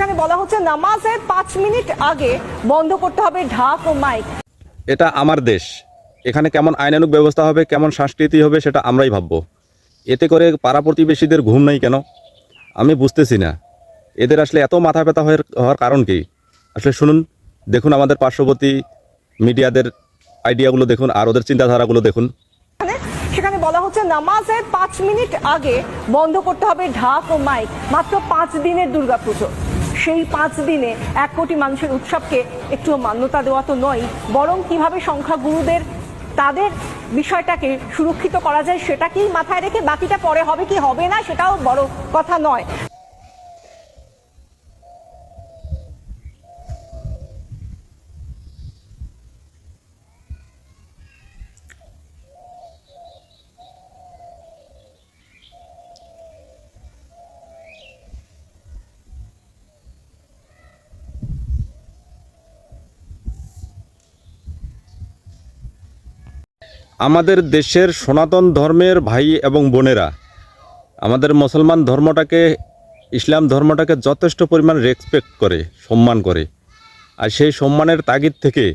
সেখানে বলা হচ্ছে নামাজের পাঁচ মিনিট আগে বন্ধ করতে হবে ঢাক ও মাইক। এটা আমার দেশ। এখানে কেমন আইনানুক ব্যবস্থা হবে কেমন সংস্কৃতি হবে সেটা আমরাই ভাববো। এতে করে পাড়া প্রতিবেশীদের ঘুম নাই কেন? আমি বুঝতেছি না। এদের আসলে এত মাথা ব্যথা হওয়ার কারণ কি? আসলে শুনুন দেখুন আমাদের পার্শ্ববর্তী মিডিয়াদের আইডিয়াগুলো দেখুন আর ওদের চিন্তাধারাগুলো দেখুন। সেখানে সেখানে বলা হচ্ছে নামাজের পাঁচ মিনিট আগে বন্ধ করতে হবে ঢাক ও মাইক। মাত্র পাঁচ দিনের দুর্গাপুজো। সেই পাঁচ দিনে এক কোটি মানুষের উৎসবকে একটু মান্যতা দেওয়া তো নয়, বরং কীভাবে সংখ্যাগুরুদের তাদের বিষয়টাকে সুরক্ষিত করা যায় সেটাকেই মাথায় রেখে বাকিটা পরে হবে কি হবে না সেটাও বড় কথা নয়। আমাদের দেশের সনাতন ধর্মের ভাই এবং বোনেরা, আমাদের মুসলমান ধর্মটাকে, ইসলাম ধর্মটাকে যথেষ্ট পরিমাণ রেসপেক্ট করে, সম্মান করে। আর সেই সম্মানের তাগিদ থেকে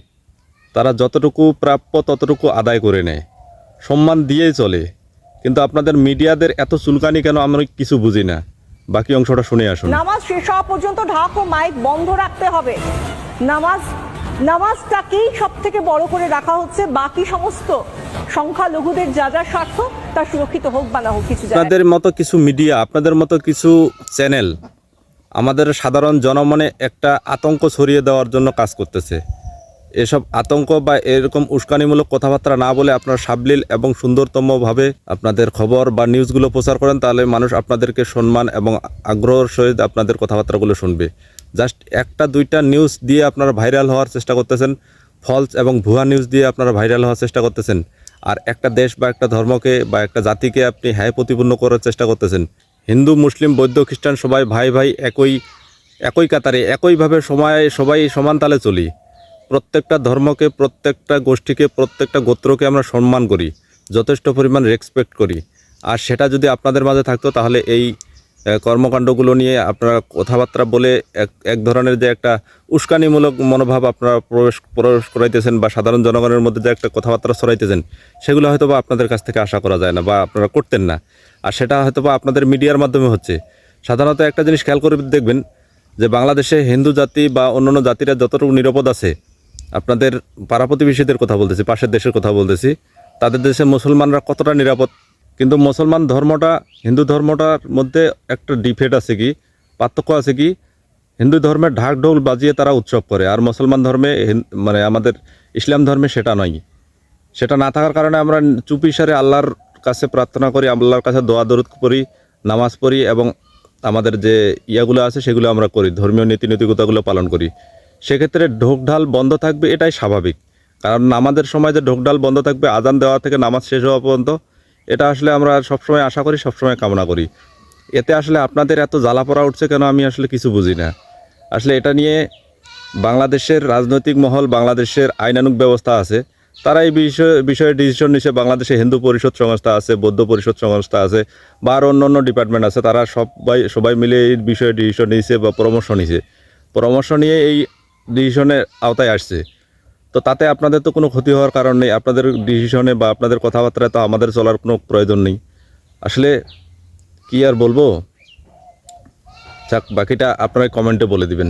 তারা যতটুকু প্রাপ্য ততটুকু আদায় করে নেয়। সম্মান দিয়েই চলে। কিন্তু আপনাদের মিডিয়াদের এত চুলকানি কেন আমরা কিছু বুঝি না। বাকি অংশটা শুনে আসুন। নামাজ শেষ হওয়া পর্যন্ত ঢাক ও মাইক বন্ধ রাখতে হবে। নামাজ নামাজটাকেই সব থেকে বড় করে রাখা হচ্ছে বাকি সমস্ত সংখ্যালঘুদের যা যা স্বার্থ, তা সুরক্ষিত হোক বা না হোক, কিছু আপনাদের মতো কিছু মিডিয়া আপনাদের মতো কিছু চ্যানেল আমাদের সাধারণ জনমনে একটা আতঙ্ক ছড়িয়ে দেওয়ার জন্য কাজ করতেছে। এসব আতঙ্ক বা এরকম উস্কানিমূলক কথাবার্তা না বলে আপনার সাবলীল এবং সুন্দরতমভাবে আপনাদের খবর বা নিউজগুলো প্রচার করেন, তাহলে মানুষ আপনাদেরকে সম্মান এবং আগ্রহের সহিত আপনাদের কথাবার্তাগুলো শুনবে। জাস্ট একটা দুইটা নিউজ দিয়ে আপনারা ভাইরাল হওয়ার চেষ্টা করতেছেন ফলস এবং ভুয়া নিউজ দিয়ে আপনারা ভাইরাল হওয়ার চেষ্টা করতেছেন। আর একটা দেশ বা একটা ধর্মকে বা একটা জাতিকে আপনি হ্যায় প্রতিপূর্ণ করার চেষ্টা করতেছেন। হিন্দু, মুসলিম, বৌদ্ধ, খ্রিস্টান সবাই ভাই ভাই একই একই কাতারে, একইভাবে সময়, সবাই সমান তালে চলি। প্রত্যেকটা ধর্মকে, প্রত্যেকটা গোষ্ঠীকে, প্রত্যেকটা গোত্রকে আমরা সম্মান করি, যথেষ্ট পরিমাণ রেসপেক্ট করি। আর সেটা যদি আপনাদের মাঝে থাকতো তাহলে এই কর্মকাণ্ডগুলো নিয়ে আপনারা কথাবার্তা বলে এক এক ধরনের যে একটা উস্কানিমূলক মনোভাব আপনারা প্রবেশ প্রবেশ করাইতেছেন বা সাধারণ জনগণের মধ্যে যে একটা কথাবার্তা ছড়াইতেছেন, সেগুলো হয়তো বা আপনাদের কাছ থেকে আশা করা যায় না বা আপনারা করতেন না। আর সেটা হয়তো বা আপনাদের মিডিয়ার মাধ্যমে হচ্ছে। সাধারণত একটা জিনিস খেয়াল করে দেখবেন যে বাংলাদেশে হিন্দু জাতি বা অন্যান্য জাতিরা যতটুকু নিরাপদ আছে, আপনাদের পাড়া প্রতিবেশীদের কথা বলতেছি, পাশের দেশের কথা বলতেছি, তাদের দেশে মুসলমানরা কতটা নিরাপদ কিন্তু মুসলমান ধর্মটা, হিন্দু ধর্মটার মধ্যে একটা ডিফেট আছে কি, পার্থক্য আছে কি, হিন্দু ধর্মে ঢাক ঢোল বাজিয়ে তারা উৎসব করে, আর মুসলমান ধর্মে মানে আমাদের ইসলাম ধর্মে সেটা নয়। সেটা না থাকার কারণে আমরা চুপি সারে আল্লাহর কাছে প্রার্থনা করি, আল্লাহর কাছে দোয়া দরুদ করি নামাজ পড়ি এবং আমাদের যে ইয়াগুলো আছে সেগুলো আমরা করি, ধর্মীয় নীতি নৈতিকতাগুলো পালন করি। সেক্ষেত্রে ঢোকঢাল বন্ধ থাকবে এটাই স্বাভাবিক। কারণ আমাদের সময় যে ঢোকঢাল বন্ধ থাকবে, আজান দেওয়া থেকে নামাজ শেষ হওয়া পর্যন্ত এটা আসলে আমরা সবসময় আশা করি, সবসময় কামনা করি। এতে আসলে আপনাদের এত জ্বালা পড়া উঠছে কেন আমি আসলে কিছু বুঝি না। আসলে এটা নিয়ে বাংলাদেশের রাজনৈতিক মহল, বাংলাদেশের আইনানুক ব্যবস্থা আছে। তারা এই বিষয়ে বিষয়ে ডিসিশন নিছে। বাংলাদেশে হিন্দু পরিষদ সংস্থা আছে, বৌদ্ধ পরিষদ সংস্থা আছে বা আরও অন্য অন্য ডিপার্টমেন্ট আছে। তারা সবাই সবাই মিলে এই বিষয়ে ডিসিশন নিয়েছে বা পরামর্শ নিয়েছে পরামর্শ নিয়ে এই ডিসিশনের আওতায় আসছে। তো তাতে আপনাদের তো কোনো ক্ষতি হওয়ার কারণ নেই। আপনাদের ডিসিশনে বা আপনাদের কথাবার্তায় তো আমাদের চলার কোনো প্রয়োজন নেই। আসলে কি আর বলব? যাক, বাকিটা আপনারা কমেন্টে বলে দিবেন।